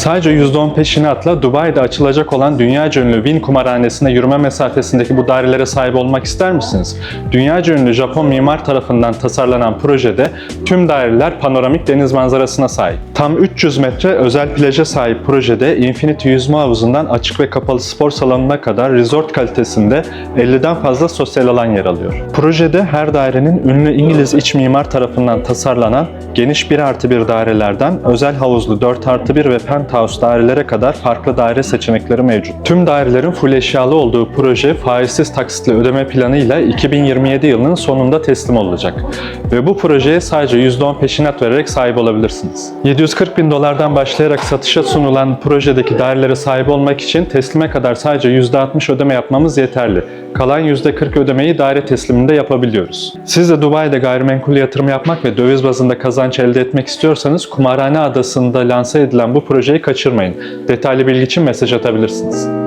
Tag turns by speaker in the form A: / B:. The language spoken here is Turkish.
A: Sadece %10 peşinatla Dubai'de açılacak olan dünyaca ünlü Wynn kumarhanesine yürüme mesafesindeki bu dairelere sahip olmak ister misiniz? Dünyaca ünlü Japon mimar tarafından tasarlanan projede tüm daireler panoramik deniz manzarasına sahip. Tam 300 metre özel plaja sahip projede Infinity Yüzme Havuzu'ndan açık ve kapalı spor salonuna kadar resort kalitesinde 50'den fazla sosyal alan yer alıyor. Projede her dairenin ünlü İngiliz iç mimar tarafından tasarlanan geniş 1 artı 1 dairelerden özel havuzlu 4 artı 1 ve penthouse dairelere kadar farklı daire seçenekleri mevcut. Tüm dairelerin full eşyalı olduğu proje faizsiz taksitli ödeme planıyla 2027 yılının sonunda teslim olacak. Ve bu projeye sadece %10 peşinat vererek sahip olabilirsiniz. 740 bin dolardan başlayarak satışa sunulan projedeki dairelere sahip olmak için teslime kadar sadece %60 ödeme yapmamız yeterli. Kalan %40 ödemeyi daire tesliminde yapabiliyoruz. Siz de Dubai'de gayrimenkul yatırım yapmak ve döviz bazında kazanç elde etmek istiyorsanız Kumarhane Adası'nda lanse edilen bu projeyi kaçırmayın. Detaylı bilgi için mesaj atabilirsiniz.